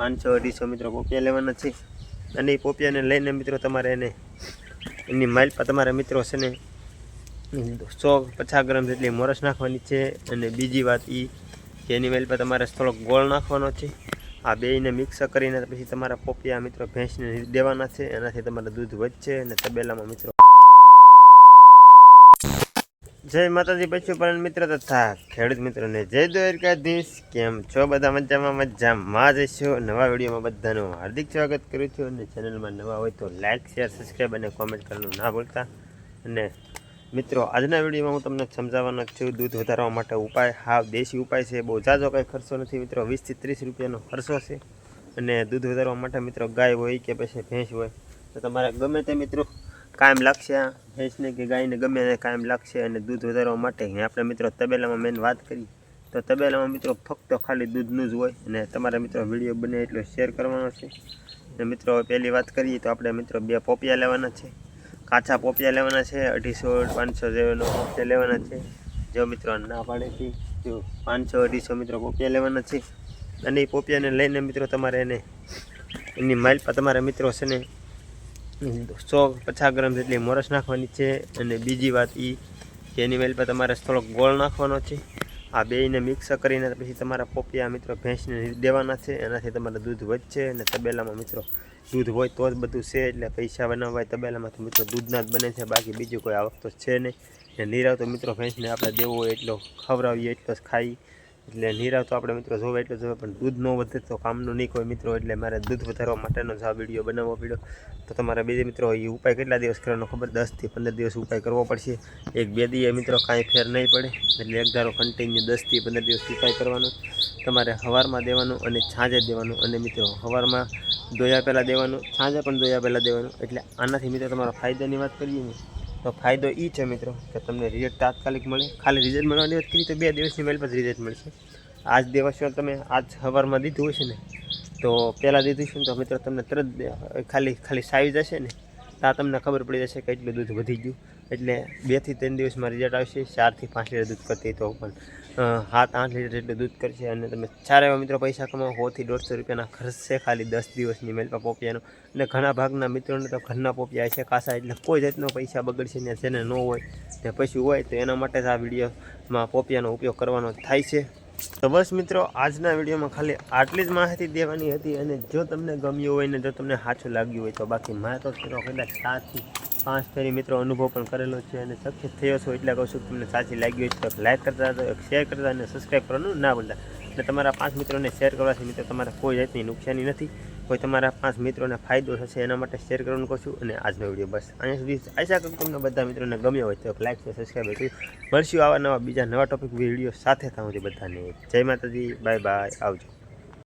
પાંચસો અઢીસો મિત્રો પોપિયા લેવાના છે. અને એ પોપિયાને લઈને મિત્રો તમારે એને, એની માઇલ પર તમારા મિત્રો છે ને, સો પચાસ ગ્રામ જેટલી મોરસ નાખવાની છે. અને બીજી વાત એ કે એની માઇલ પર તમારે થોડોક ગોળ નાખવાનો છે. આ બેયને મિક્સ કરીને પછી તમારા પોપિયા મિત્રો ભેંસને દેવાના છે. એનાથી તમારું દૂધ વધશે અને તબેલામાં મિત્રો જય માતાજી, પશુપાલન મિત્ર તથા ખેડૂત મિત્રોને જય દ્વારકાધીશ. કેમ છો બધા? મજામાં મજામાં જશો નવા વિડીયોમાં બધાનું હાર્દિક સ્વાગત કરું છું અને ચેનલમાં નવા હોય તો લાઇક શેર સબસ્ક્રાઈબ અને કોમેન્ટ કરવાનું ના ભૂલતા. અને મિત્રો, આજના વિડીયોમાં હું તમને સમજાવવાનો છું, દૂધ વધારવા માટે ઉપાય, હા, દેશી ઉપાય છે, બહુ ઝાઝો કંઈ ખર્ચો નથી મિત્રો. વીસથી ત્રીસ રૂપિયાનો ખર્ચો છે. અને દૂધ વધારવા માટે મિત્રો ગાય હોય કે પછી ભેંસ હોય, તો તમારે ગમે તે મિત્રો કાયમ લાગશે ભેંસને કે ગાયને ગમે એને કાયમ લાગશે અને દૂધ વધારવા માટે આપણે મિત્રો તબેલામાં મેન વાત કરી. તો તબેલામાં મિત્રો ફક્ત ખાલી દૂધનું જ હોય અને તમારા મિત્રો વીડિયો બને એટલો શેર કરવાનો છે. અને મિત્રો પહેલી વાત કરીએ તો આપણે મિત્રો બે પોપિયા લેવાના છે. કાચા પોપિયા લેવાના છે, અઢીસો, પાંચસો જેવાનો પોપિયા લેવાના છે. જો મિત્રો ના પાડે છે જો પાંચસો, અઢીસો મિત્રો પોપિયા લેવાના છે. અને એ પોપિયાને લઈને મિત્રો તમારે એને, એની માઇલ પર તમારા મિત્રો છે ને સો પચાસ ગ્રામ જેટલી મોરસ નાખવાની છે અને બીજી વાત એ કે એની વેલ પર તમારે થોડોક ગોળ નાખવાનો છે. આ બેયને મિક્સ કરીને પછી તમારા પોપિયા મિત્રો ભેંસને દેવાના છે. એનાથી તમારું દૂધ વધશે અને તબેલામાં મિત્રો દૂધ હોય તો જ બધું છે. એટલે પૈસા બનાવવા હોય તબેલામાં તો મિત્રો દૂધના જ બને છે. બાકી બીજું કોઈ આવક તો છે નહીં. નીરાવ તો મિત્રો ભેંસને આપણે દેવો હોય એટલો ખવડાવીએ, એટલો જ ખાઈ. એટલે નીરા તો આપણે મિત્રો જોવે એટલે જોવે પણ દૂધ ન વધે તો કામનું નહીં કોઈ મિત્રો. એટલે મારે દૂધ વધારવા માટેનો જ આ વીડિયો બનાવવો પડ્યો. તો તમારા બીજા મિત્રો એ ઉપાય કેટલા દિવસ કરવાનો ખબર? દસથી પંદર દિવસ ઉપાય કરવો પડશે. એક બે દિવસ મિત્રો કાંઈ ફેર નહીં પડે. એટલે એક ધારો કન્ટિન્યુ દસથી પંદર દિવસ ઉપાય કરવાનો. તમારે હવારમાં દેવાનું અને છાંજે દેવાનું. અને મિત્રો હવારમાં દોયા પહેલાં દેવાનું, છાંજે પણ દોયા પહેલાં દેવાનું. એટલે આનાથી મિત્રો તમારા ફાયદાની વાત કરીએ ને તો ફાયદો એ છે મિત્રો કે તમને રિઝલ્ટ તાત્કાલિક મળે. ખાલી રિઝલ્ટ મળવાની વાત કરી તો બે દિવસની મેલ પછી રિઝલ્ટ મળશે. આજ દિવસમાં તમે આજ સવારમાં દીધું હશે ને, તો પહેલાં દીધું છે ને તો મિત્રો તમને તરત ખાલી ખાલી સાઈઝ હશે ને. ત્યાં તમને ખબર પડી જશે કે એટલું દૂધ વધી ગયું. એટલે બેથી ત્રણ દિવસમાં રિઝલ્ટ આવશે ચારથી પાંચ લીટર દૂધ કરતી તો પણ સાત, આઠ લીટર જેટલું દૂધ કરશે અને તમે સારા એવા મિત્રો પૈસા કમાવો હોથી દોઢસો રૂપિયાના ખર્ચ ખાલી દસ દિવસની મેલપા પોપિયાનો. અને ઘણા ભાગના મિત્રોને તો ઘરના પોપિયા છે કાસા એટલે કોઈ જાતનો પૈસા બગડશે ને જેને ન હોય, ને પશુ હોય તો એના માટે જ આ વિડીયોમાં પોપિયાનો ઉપયોગ કરવાનો થાય છે. તો બસ મિત્રો, આજના વિડીયોમાં ખાલી આટલી જ માહિતી દેવાની હતી અને જો તમને ગમ્યું હોય ને જો તમને સાચું લાગ્યું હોય તો બાકી મારે તો મિત્રો કદાચ સાતથી પાંચ ફેરી મિત્રો અનુભવ પણ કરેલો છે અને સક્સેસ થયો છો એટલે કહું છું તમને સાચી લાગી હોય તો લાઇક કરતા એક શેર કરતા અને સબસ્ક્રાઈબ કરવાનું ના ભૂલતા. અને તમારા પાંચ મિત્રોને શેર કરવાથી મિત્રો તમારે કોઈ જાતની નુકસાની નથી. કોઈ તમારા પાંચ મિત્રોને ફાયદો થશે એના માટે શેર કરવાનું કહું છું અને આજનો વીડિયો બસ. અહીંયા સુધી આશા કરું તમને બધા મિત્રોને ગમ્યો હોય તો લાઈક છે સબસ્ક્રાઈબ કર્યું મળશું આવા નવા બીજા નવા ટોપિક વીડિયો સાથે થવાથી બધાને. જય માતાજી બાય બાય આવજો.